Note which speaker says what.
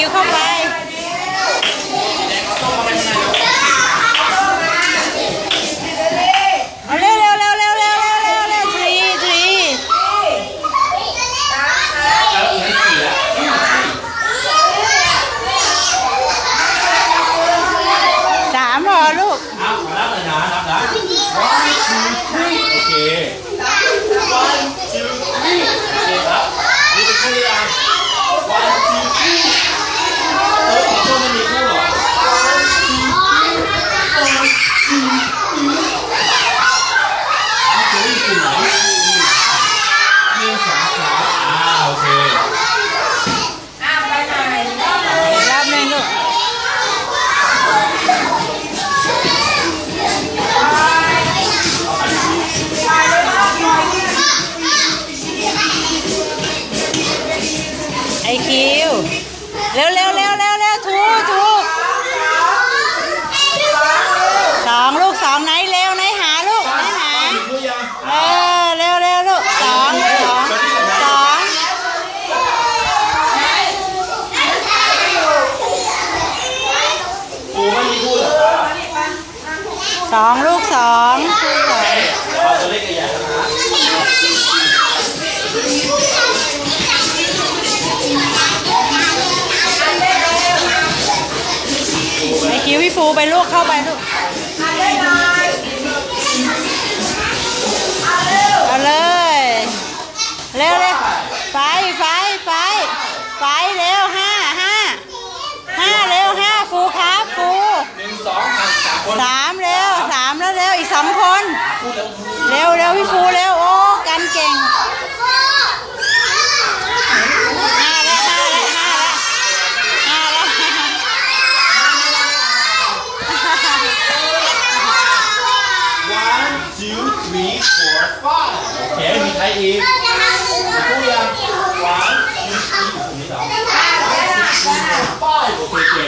Speaker 1: จิ๋วเข้าไปสามพอ
Speaker 2: ลูก อคิว เร็วเร็วเร็วเร็วเร็วถูถูสองลูกสองไหนเร็วไหนหาลูกไหนหา เออเร็วเร็วลูกสองสองสอง
Speaker 1: ครูไม่มีคู่เหรอครับ
Speaker 2: สองลูกสองลูกสอง ฟูไปลูกเข้าไปลูกเอาเลย เร็วเร็วไฟไฟไฟไฟเร็วห้าห้าห้าเร็วห้าฟูครับฟู
Speaker 1: หนึ่งสองสามคน
Speaker 2: สามเร็วสามแล้วเร็วอีกสองคน เร็วเร็วพี่ฟูเร็ว
Speaker 1: two three four five โอเคมีใครอีกมีคู่ยัง